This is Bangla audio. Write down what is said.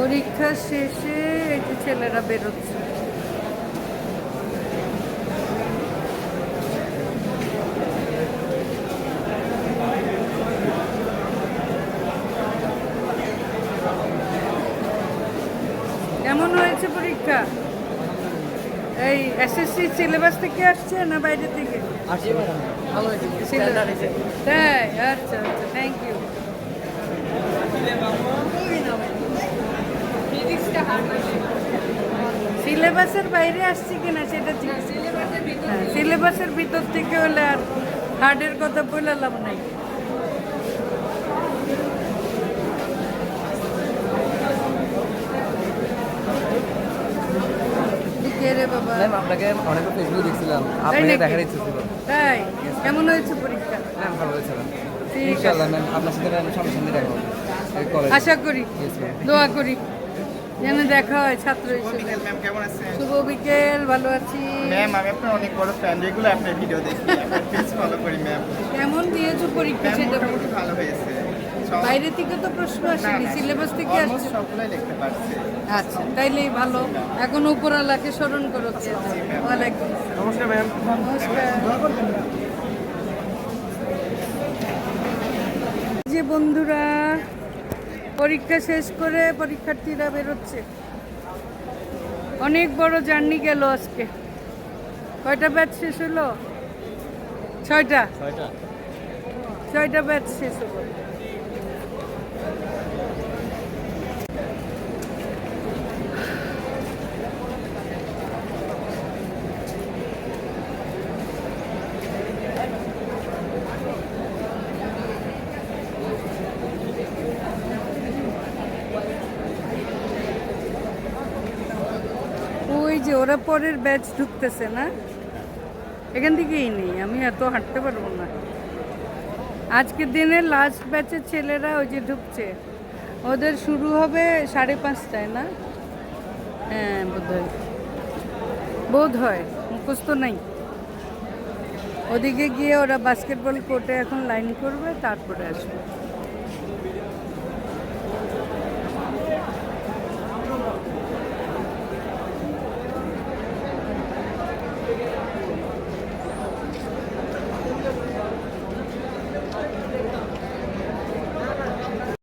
পরীক্ষা শেষে এই যে ছেলেরা বেরোচ্ছে। কেমন হয়েছে পরীক্ষা? এই এসএসসি সিলেবাস থেকে আসছে না বাইরে থেকে? তাই আচ্ছা আচ্ছা থ্যাংক ইউ সিলেবাসের বাইরে আসছে কিনা সেটা হ্যাঁ সিলেবাসের ভিতর থেকে হলে আর হার্ডের কথা বলে লাভ নাই ম্যাম আপনাকে অনেক ফেসবুক দেখছিলাম। আপনাকে দেখার ইচ্ছে ছিল। তাই? কেমন হয়েছে পরীক্ষা? ম্যাম ভালো হয়েছে ঠিক আছে। ইনশাআল্লাহ ম্যাম আপনার সাথে সামনে সামনে দেখা হবে। আশা করি। দোয়া করি। যেন দেখা হয় ছাত্র হিসেবে। ম্যাম কেমন আছেন? শুভ বিকেল ভালো আছি। ম্যাম আমি আপনার অনেক বড় ফ্যান রেগুলার আপনার ভিডিও দেখি। আপনার পেজ ফলো করি ম্যাম কেমন দিয়েছ পরীক্ষা সেটা মোটামুটি ভালো হয়েছে। বাইরে থেকে তো প্রশ্ন আসেনি সিলেবাস থেকে আসছে। সবগুলাই লিখতে পারছি। আচ্ছা তাইলেই ভালো। এখন উপরালাকে স্মরণ করো ওয়ালাইকুম নমস্কার ম্যাম নমস্কার। যে বন্ধুরা পরীক্ষা শেষ করে পরীক্ষার্থীরা বেরোচ্ছে। অনেক বড় জার্নি গেল আজকে। কয়টা ব্যাচ শেষ হলো? ছয়টা? ছয়টা। ব্যাচ শেষ হলো। যে ওরা পরের ব্যাচ ঢুকতেছে না, এখান থেকেই নেই, আমি এত হাঁটতে পারব না। আজকের দিনে লাস্ট ব্যাচের ছেলেরা ওই যে ঢুকছে। ওদের শুরু হবে সাড়ে পাঁচটায়, না? হ্যাঁ বোধ হয় বোধ হয়, মুখস্থ নাই। ওদিকে গিয়ে ওরা বাস্কেটবল কোর্টে এখন লাইন করবে, তারপরে আসবে।